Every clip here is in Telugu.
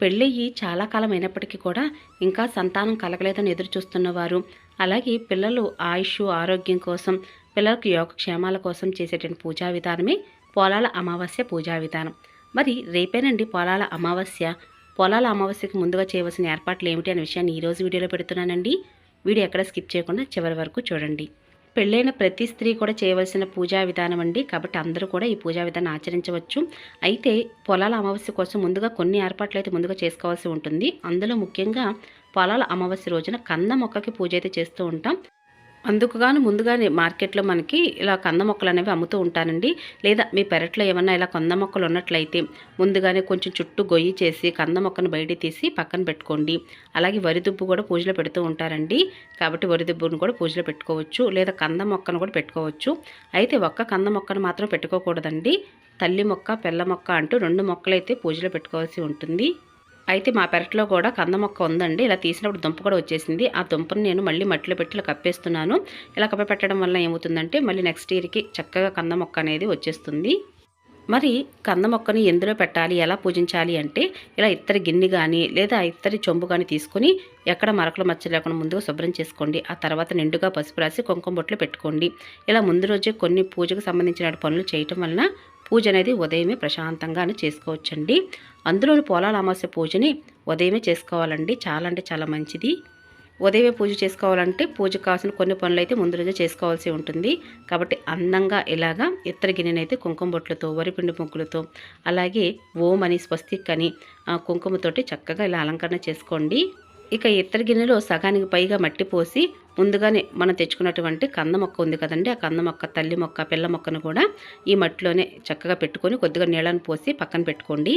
పెళ్ళయ్యి చాలా కాలం అయినప్పటికీ కూడా ఇంకా సంతానం కలగలేదని ఎదురు చూస్తున్నవారు అలాగే పిల్లలు ఆయుష్ ఆరోగ్యం కోసం పిల్లలకు యోగక్షేమాల కోసం చేసేటువంటి పూజా విధానమే పొలాల అమావాస్య పూజా విధానం. మరి రేపేనండి పొలాల అమావాస్య? పొలాల అమావాస్యకు ముందుగా చేయవలసిన ఏర్పాట్లు ఏమిటి అనే విషయాన్ని ఈరోజు వీడియోలో పెడుతున్నానండి. వీడియో ఎక్కడ స్కిప్ చేయకుండా చివరి వరకు చూడండి. పెళ్ళైన ప్రతి స్త్రీ కూడా చేయవలసిన పూజా విధానం అండి. కాబట్టి అందరూ కూడా ఈ పూజా విధానం ఆచరించవచ్చు. అయితే పొలాల అమావాస్య కోసం ముందుగా కొన్ని ఏర్పాట్లు అయితే ముందుగా చేసుకోవాల్సి ఉంటుంది. అందులో ముఖ్యంగా పొలాల అమావాస్య రోజున కంద మొక్కకి పూజ అయితే చేస్తూ ఉంటాం. అందుకుగాను ముందుగానే మార్కెట్లో మనకి ఇలా కంద మొక్కలు అనేవి అమ్ముతూ ఉంటానండి. లేదా మీ పెరట్లో ఏమన్నా ఇలా కంద మొక్కలు ఉన్నట్లయితే ముందుగానే కొంచెం చుట్టూ గొయ్యి చేసి కంద మొక్కను బయట తీసి పక్కన పెట్టుకోండి. అలాగే వరిదుబ్బు కూడా పూజలో పెడుతూ ఉంటారండి. కాబట్టి వరిదుబ్బును కూడా పూజలో పెట్టుకోవచ్చు. లేదా కంద మొక్కను కూడా పెట్టుకోవచ్చు. అయితే ఒక్క కంద మొక్కను మాత్రం పెట్టుకోకూడదండి. తల్లి మొక్క పిల్ల మొక్క అంటూ రెండు మొక్కలైతే పూజలో పెట్టుకోవాల్సి ఉంటుంది. అయితే మా పెరట్లో కూడా కంద మొక్క ఉందండి. ఇలా తీసినప్పుడు దుంప కూడా వచ్చేసింది. ఆ దుంపను నేను మళ్ళీ మట్టిలో పెట్టి ఇలా కప్పేస్తున్నాను. ఇలా కప్ప పెట్టడం వల్ల ఏమవుతుందంటే మళ్ళీ నెక్స్ట్ ఇయర్కి చక్కగా కంద మొక్క అనేది వచ్చేస్తుంది. మరి కంద మొక్కని ఎందులో పెట్టాలి? ఎలా పూజించాలి అంటే ఇలా ఇత్తడి గిన్నె కానీ లేదా ఇత్తడి చెంబు కానీ తీసుకొని ఎక్కడ మరకలు మచ్చ లేకుండా ముందుగా శుభ్రం చేసుకోండి. ఆ తర్వాత నిండుగా పసుపు రాసి కుంకుమ బొట్లు పెట్టుకోండి. ఇలా ముందు రోజే కొన్ని పూజకు సంబంధించిన పనులు చేయటం వలన పూజ అనేది ఉదయమే ప్రశాంతంగానే చేసుకోవచ్చండి. అందులోని పోలాల అమావాస్య పూజని ఉదయమే చేసుకోవాలండి. చాలా అంటే చాలా మంచిది. ఉదయమే పూజ చేసుకోవాలంటే పూజకు కావాల్సిన కొన్ని పనులు అయితే ముందు రోజే చేసుకోవాల్సి ఉంటుంది. కాబట్టి అందంగా ఇలాగా ఇత్తర గిన్నెనైతే కుంకుమ బొట్లతో వరిపిండి ముగ్గులతో అలాగే ఓం అని స్వస్తిక్ అని ఆ, కుంకుమతోటి చక్కగా ఇలా అలంకరణ చేసుకోండి. ఇక ఇత్తర గిన్నెలో సగానికి పైగా మట్టి పోసి ముందుగానే మనం తెచ్చుకున్నటువంటి కంద మొక్క ఉంది కదండి ఆ కంద మొక్క తల్లి మొక్క పిల్ల మొక్కను కూడా ఈ మట్టిలోనే చక్కగా పెట్టుకొని కొద్దిగా నీళ్ళను పోసి పక్కన పెట్టుకోండి.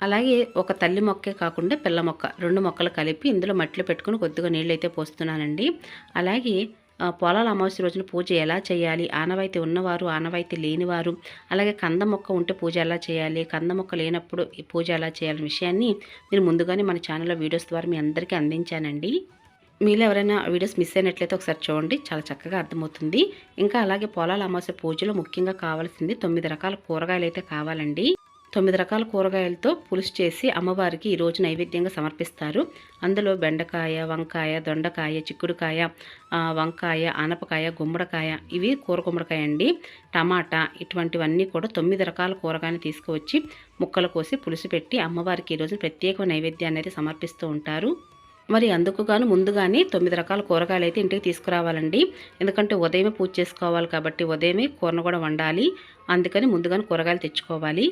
అలాగే ఒక తల్లి మొక్కే కాకుండా పిల్ల మొక్క రెండు మొక్కలు కలిపి ఇందులో మట్టిలో పెట్టుకుని కొద్దిగా నీళ్ళు అయితే పోస్తున్నానండి. అలాగే పొలాల అమావాస్య రోజున పూజ ఎలా చేయాలి ఆనవాయితీ ఉన్నవారు ఆనవాయితీ లేనివారు అలాగే కంద మొక్క ఉంటే పూజ ఎలా చేయాలి కంద మొక్క లేనప్పుడు పూజ ఎలా చేయాలనే విషయాన్ని నేను ముందుగానే మన ఛానల్లో వీడియోస్ ద్వారా మీ అందరికీ అందించానండి. మీలో ఎవరైనా వీడియోస్ మిస్ అయినట్లయితే ఒకసారి చూడండి. చాలా చక్కగా అర్థమవుతుంది. ఇంకా అలాగే పొలాల అమావాస్య పూజలో ముఖ్యంగా కావాల్సింది తొమ్మిది రకాల కూరగాయలు అయితే కావాలండి. తొమ్మిది రకాల కూరగాయలతో పులుసు చేసి అమ్మవారికి ఈరోజు నైవేద్యంగా సమర్పిస్తారు. అందులో బెండకాయ వంకాయ దొండకాయ చిక్కుడుకాయ వంకాయ ఆనపకాయ గుమ్మడికాయ ఇవి కూర గుమ్మడికాయ అండి. టమాటా ఇటువంటివన్నీ కూడా తొమ్మిది రకాల కూరగాయలు తీసుకువచ్చి ముక్కలు కోసి పులుసు పెట్టి అమ్మవారికి ఈరోజు ప్రత్యేక నైవేద్యాన్ని అయితే సమర్పిస్తూ ఉంటారు. మరి అందుకు గాను ముందుగానే తొమ్మిది రకాల కూరగాయలు అయితే ఇంటికి తీసుకురావాలండి. ఎందుకంటే ఉదయమే పూజ చేసుకోవాలి కాబట్టి ఉదయమే కూరను కూడా వండాలి. అందుకని ముందుగానే కూరగాయలు తెచ్చుకోవాలి.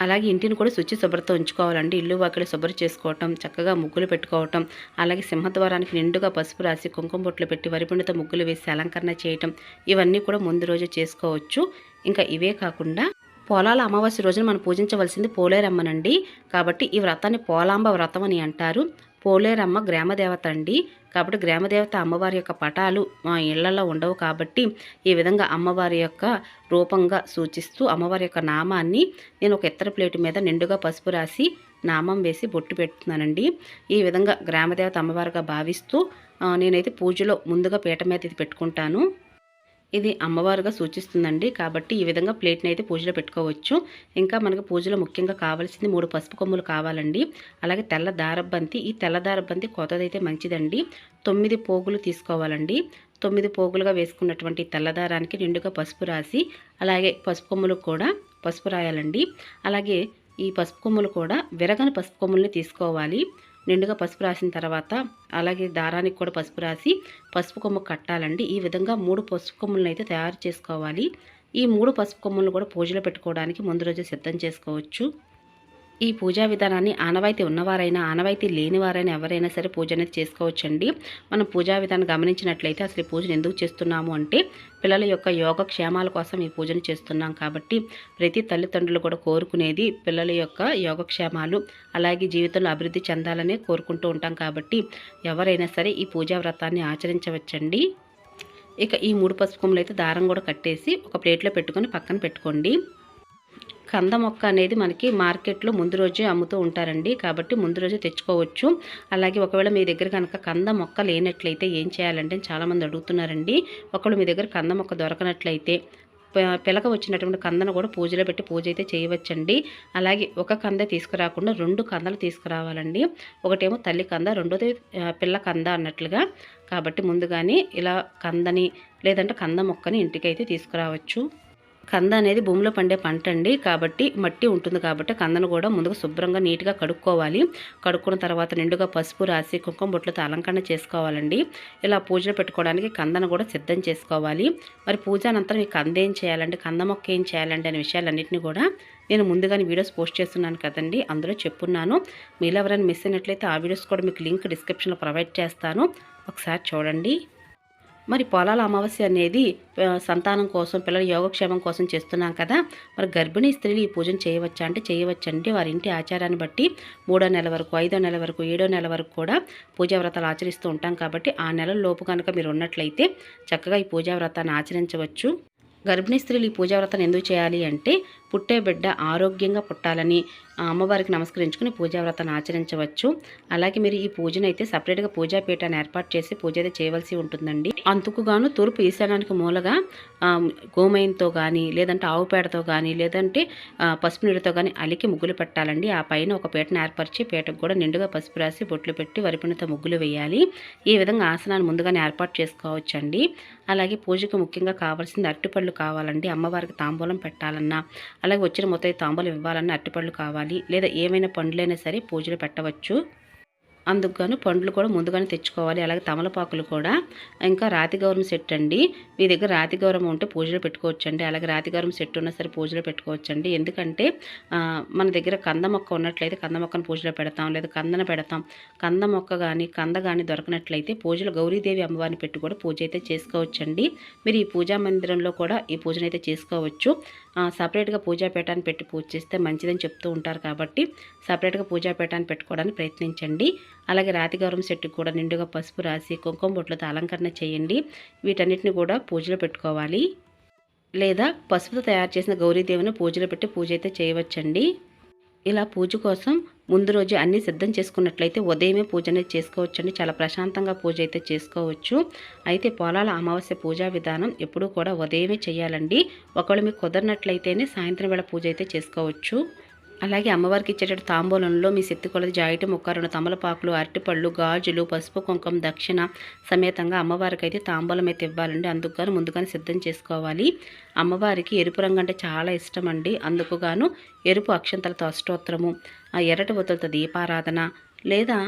అలాగే ఇంటిని కూడా శుచి శుభ్రత ఉంచుకోవాలండి. ఇల్లు వాకిలి శుభ్రం చేసుకోవటం చక్కగా ముగ్గులు పెట్టుకోవటం అలాగే సింహద్వారానికి నిండుగా పసుపు రాసి కుంకుమ బొట్లు పెట్టి వరిపిండితో ముగ్గులు వేసి అలంకరణ చేయటం ఇవన్నీ కూడా ముందు రోజు చేసుకోవచ్చు. ఇంకా ఇవే కాకుండా పోలాల అమావాస్య రోజున మనం పూజించవలసింది పోలేరమ్మనండి. కాబట్టి ఈ వ్రతాన్ని పోలాంబ వ్రతం అని అంటారు. పోలేరమ్మ గ్రామదేవత అండి. కాబట్టి గ్రామదేవత అమ్మవారి యొక్క పటాలు మా ఇళ్ళలో ఉండవు కాబట్టి ఈ విధంగా అమ్మవారి యొక్క రూపంగా సూచిస్తూ అమ్మవారి యొక్క నామాన్ని నేను ఒక ఇతర ప్లేటు మీద నిండుగా పసుపు రాసి నామం వేసి బొట్టు పెడుతున్నానండి ఈ విధంగా గ్రామదేవత అమ్మవారిగా భావిస్తూ నేనైతే పూజలో ముందుగా పీట మీద ఇది పెట్టుకుంటాను. ఇది అమ్మవారుగా సూచిస్తుందండి. కాబట్టి ఈ విధంగా ప్లేట్ని అయితే పూజలో పెట్టుకోవచ్చు. ఇంకా మనకు పూజలో ముఖ్యంగా కావాల్సింది మూడు పసుపు కొమ్ములు కావాలండి. అలాగే తెల్ల దారబంతి ఈ తెల్ల దారబంతి కొత్తదైతే మంచిదండి. తొమ్మిది పోగులు తీసుకోవాలండి. తొమ్మిది పోగులుగా వేసుకున్నటువంటి తెల్లదారానికి నిండుగా పసుపు రాసి అలాగే పసుపు కొమ్ములు కూడా పసుపు రాయాలండి. అలాగే ఈ పసుపు కొమ్ములు కూడా విరగని పసుపు కొమ్ముల్ని తీసుకోవాలి. నిండుగా పసుపు రాసిన తర్వాత అలాగే దారానికి కూడా పసుపు రాసి పసుపు కొమ్ము కట్టాలండి. ఈ విధంగా మూడు పసుపు కొమ్ములను అయితే తయారు చేసుకోవాలి. ఈ మూడు పసుపు కొమ్ములను కూడా పూజలో పెట్టుకోవడానికి ముందు రోజు సిద్ధం చేసుకోవచ్చు. ఈ పూజా విధానాన్ని ఆనవాయితీ ఉన్నవారైనా ఆనవాయితీ లేనివారైనా ఎవరైనా సరే పూజ అనేది చేసుకోవచ్చండి. మనం పూజా విధానం గమనించినట్లయితే అసలు ఈ పూజను ఎందుకు చేస్తున్నాము అంటే పిల్లల యొక్క యోగక్షేమాల కోసం ఈ పూజను చేస్తున్నాం కాబట్టి ప్రతి తల్లిదండ్రులు కూడా కోరుకునేది పిల్లల యొక్క యోగక్షేమాలు అలాగే జీవితంలో అభివృద్ధి చెందాలనే కోరుకుంటూ ఉంటాం కాబట్టి ఎవరైనా సరే ఈ పూజా వ్రతాన్ని ఆచరించవచ్చండి. ఇక ఈ మూడు పసుపు అయితే దారం కూడా కట్టేసి ఒక ప్లేట్లో పెట్టుకొని పక్కన పెట్టుకోండి. కంద మొక్క అనేది మనకి మార్కెట్లో ముందు రోజే అమ్ముతూ ఉంటారండి. కాబట్టి ముందు రోజే తెచ్చుకోవచ్చు. అలాగే ఒకవేళ మీ దగ్గర కనుక కంద మొక్క లేనట్లయితే ఏం చేయాలంటే చాలామంది అడుగుతున్నారండి. ఒకవేళ మీ దగ్గర కంద మొక్క దొరకనట్లయితే పిలక వచ్చినటువంటి కందను కూడా పూజలో పెట్టి పూజ అయితే చేయవచ్చండి. అలాగే ఒక కంద తీసుకురాకుండా రెండు కందలు తీసుకురావాలండి. ఒకటేమో తల్లి కంద రెండోది పిల్ల కంద అన్నట్లుగా. కాబట్టి ముందుగానే ఇలా కందని లేదంటే కంద మొక్కని ఇంటికైతే తీసుకురావచ్చు. కంద అనేది భూమిలో పండే పంట అండి కాబట్టి మట్టి ఉంటుంది కాబట్టి కందను కూడా ముందుగా శుభ్రంగా నీట్గా కడుక్కోవాలి. కడుక్కున్న తర్వాత నిండుగా పసుపు రాసి కుంకుమ బొట్లతో అలంకరణ చేసుకోవాలండి. ఇలా పూజలు పెట్టుకోవడానికి కందను కూడా సిద్ధం చేసుకోవాలి. మరి పూజ అనంతరం ఈ కంద ఏం చేయాలంటే కంద మొక్క ఏం చేయాలంటే అనే విషయాలన్నింటినీ కూడా నేను ముందుగానే వీడియోస్ పోస్ట్ చేస్తున్నాను కదండి. అందులో చెప్పున్నాను. మీరు ఎవరైనా మిస్ అయినట్లయితే ఆ వీడియోస్ కూడా మీకు లింక్ డిస్క్రిప్షన్లో ప్రొవైడ్ చేస్తాను. ఒకసారి చూడండి. మరి పొలాల అమావాస్య అనేది సంతానం కోసం పిల్లల యోగక్షేమం కోసం చేస్తున్నాం కదా. మరి గర్భిణీ స్త్రీలు ఈ పూజను చేయవచ్చా అంటే చేయవచ్చండి. వారి ఇంటి ఆచారాన్ని బట్టి మూడో నెల వరకు ఐదో నెల వరకు ఏడో నెల వరకు కూడా పూజా వ్రతాలు ఆచరిస్తూ ఉంటాం కాబట్టి ఆ నెల లోపు కనుక మీరు ఉన్నట్లయితే చక్కగా ఈ పూజా వ్రతాన్ని ఆచరించవచ్చు. గర్భిణీ స్త్రీలు ఈ పూజా వ్రతాన్ని ఎందుకు చేయాలి అంటే పుట్టే బిడ్డ ఆరోగ్యంగా పుట్టాలని ఆ అమ్మవారికి నమస్కరించుకుని పూజావ్రతాన్ని ఆచరించవచ్చు. అలాగే మీరు ఈ పూజను అయితే సపరేట్గా పూజాపీఠాన్ని ఏర్పాటు చేసి పూజ అయితే చేయవలసి ఉంటుందండి. అందుకు గాను తూర్పు ఈశాన్యానికి మూలగా గోమయంతో కానీ లేదంటే ఆవు పేడతో కానీ లేదంటే పసుపు నీటితో కానీ అలికి ముగ్గులు పెట్టాలండి. ఆ పైన ఒక పీటను ఏర్పరిచి పీటకు కూడా నిండుగా పసుపు రాసి బొట్లు పెట్టి వరిపిణితో ముగ్గులు వేయాలి. ఈ విధంగా ఆసనాన్ని ముందుగానే ఏర్పాటు చేసుకోవచ్చండి. అలాగే పూజకు ముఖ్యంగా కావాల్సింది అరటిపళ్ళు కావాలండి. అమ్మవారికి తాంబూలం పెట్టాలన్నా అలాగే వచ్చిన మొత్తం తాంబూలం ఇవ్వాలన్నా అరటిపళ్ళు కావాలి. లేదా ఏమైనా పండ్లైనా సరే పూజలు పెట్టవచ్చు. అందుకు గాను పండ్లు కూడా ముందుగానే తెచ్చుకోవాలి. అలాగే తమలపాకులు కూడా. ఇంకా రాతి గౌరవం సెట్ అండి. మీ దగ్గర రాతి గౌరవం ఉంటే పూజలో పెట్టుకోవచ్చండి. అలాగే రాతి గౌరవం సెట్ ఉన్నా సరే పూజలో పెట్టుకోవచ్చండి. ఎందుకంటే మన దగ్గర కంద మొక్క ఉన్నట్లయితే కంద మొక్కను పూజలో పెడతాం. లేదా కందన పెడతాం. కంద మొక్క కానీ కంద కానీ దొరకనట్లయితే పూజలో గౌరీదేవి అమ్మవారిని పెట్టి కూడా పూజ అయితే చేసుకోవచ్చండి. మీరు ఈ పూజా మందిరంలో కూడా ఈ పూజను అయితే చేసుకోవచ్చు. సపరేట్గా పూజా పీఠాన్ని పెట్టి పూజ చేస్తే మంచిదని చెప్తూ ఉంటారు కాబట్టి సపరేట్గా పూజా పీఠాన్ని పెట్టుకోవడానికి ప్రయత్నించండి. అలాగే రాతి గౌరవం చెట్టుకు కూడా నిండుగా పసుపు రాసి కుంకుమ బొట్లతో అలంకరణ చేయండి. వీటన్నిటిని కూడా పూజలో పెట్టుకోవాలి. లేదా పసుపుతో తయారు చేసిన గౌరీదేవిని పూజలో పెట్టి పూజ అయితే చేయవచ్చండి. ఇలా పూజ కోసం ముందు రోజు అన్నీ సిద్ధం చేసుకున్నట్లయితే ఉదయమే పూజ అనేది చేసుకోవచ్చండి. చాలా ప్రశాంతంగా పూజ అయితే చేసుకోవచ్చు. అయితే పొలాల అమావాస్య పూజా విధానం ఎప్పుడూ కూడా ఉదయమే చేయాలండి. ఒకవేళ మీకు కుదరినట్లయితేనే సాయంత్రం వేళ పూజ అయితే చేసుకోవచ్చు. అలాగే అమ్మవారికి ఇచ్చేటట్టు తాంబూలంలో మీ శక్తి కొలది జాయిటి ముక్క రెండు తమలపాకులు అరటిపళ్ళు గాజులు పసుపు కుంకుమ దక్షిణ సమేతంగా అమ్మవారికి అయితే తాంబూలం అయితే ఇవ్వాలండి. అందుకు గాను ముందుగానే సిద్ధం చేసుకోవాలి. అమ్మవారికి ఎరుపు రంగు అంటే చాలా ఇష్టం అండి అందుకు గాను ఎరుపు అక్షంతలతో అష్టోత్తరము ఆ ఎర్రటి ఒత్తులతో దీపారాధన లేదా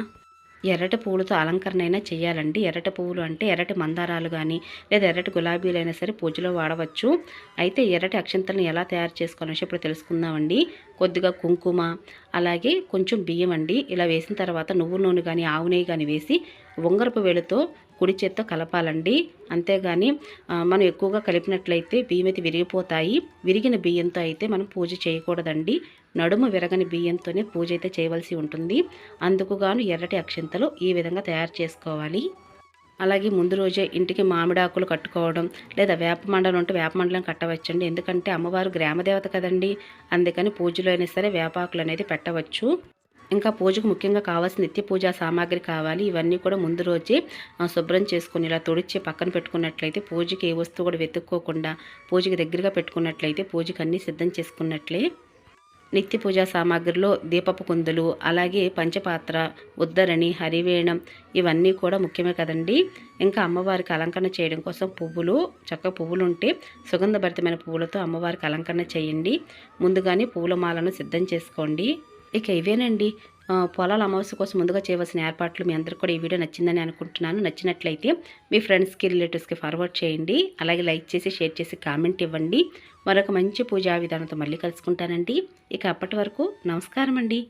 ఎర్రటి పువ్వులతో అలంకరణ అయినా చేయాలండి. ఎర్రటి పువ్వులు అంటే ఎర్రటి మందారాలు కానీ లేదా ఎర్రటి గులాబీలైనా సరే పూజలో వాడవచ్చు. అయితే ఎర్రటి అక్షంతలను ఎలా తయారు చేసుకోవాలో ఇప్పుడు తెలుసుకుందామండి. కొద్దిగా కుంకుమ అలాగే కొంచెం బియ్యం అండి. ఇలా వేసిన తర్వాత నువ్వు నూనె కానీ ఆవు నెయ్యి కానీ వేసి ఉంగరపు వేలుతో కుడి చేత్తో కలపాలండి. అంతేగాని మనం ఎక్కువగా కలిపినట్లయితే బియ్యం అయితే విరిగిపోతాయి. విరిగిన బియ్యంతో అయితే మనం పూజ చేయకూడదండి. నడుము విరగని బియ్యంతోనే పూజ అయితే చేయవలసి ఉంటుంది. అందుకుగాను ఎర్రటి అక్షింతలు ఈ విధంగా తయారు చేసుకోవాలి. అలాగే ముందు రోజే ఇంటికి మామిడాకులు కట్టుకోవడం లేదా వేప మండలం ఉంటే వేప మండలం కట్టవచ్చండి. ఎందుకంటే అమ్మవారు గ్రామదేవత కదండి. అందుకని పూజలో అయినా సరే వేపాకులు అనేది పెట్టవచ్చు. ఇంకా పూజకు ముఖ్యంగా కావాల్సిన నిత్య పూజా సామాగ్రి కావాలి. ఇవన్నీ కూడా ముందు రోజే శుభ్రం చేసుకుని ఇలా తుడిచి పక్కన పెట్టుకున్నట్లయితే పూజకి ఏ వస్తువు కూడా వెతుక్కోకుండా పూజకి దగ్గరగా పెట్టుకున్నట్లయితే పూజకి అన్నీ సిద్ధం చేసుకున్నట్లే. నిత్య పూజా సామాగ్రిలో దీపపు కుందులు అలాగే పంచపాత్ర ఉద్దరణి హరివేణం ఇవన్నీ కూడా ముఖ్యమే కదండి. ఇంకా అమ్మవారికి అలంకరణ చేయడం కోసం పువ్వులు చక్కగా పువ్వులు ఉంటే సుగంధభరితమైన పువ్వులతో అమ్మవారికి అలంకరణ చేయండి. ముందుగానే పూలమాలను సిద్ధం చేసుకోండి. ఇక ఇవేనండి. పొలాల అమావాస్య కోసం ముందుగా చేయవలసిన ఏర్పాట్లు మీ అందరికీ కూడా ఈ వీడియో నచ్చిందని అనుకుంటున్నాను. నచ్చినట్లయితే మీ ఫ్రెండ్స్కి రిలేటివ్స్కి ఫార్వర్డ్ చేయండి. అలాగే లైక్ చేసి షేర్ చేసి కామెంట్ ఇవ్వండి. మరొక మంచి పూజా విధానంతో మళ్ళీ కలుసుకుంటానండి. ఇక అప్పటి వరకు నమస్కారం అండి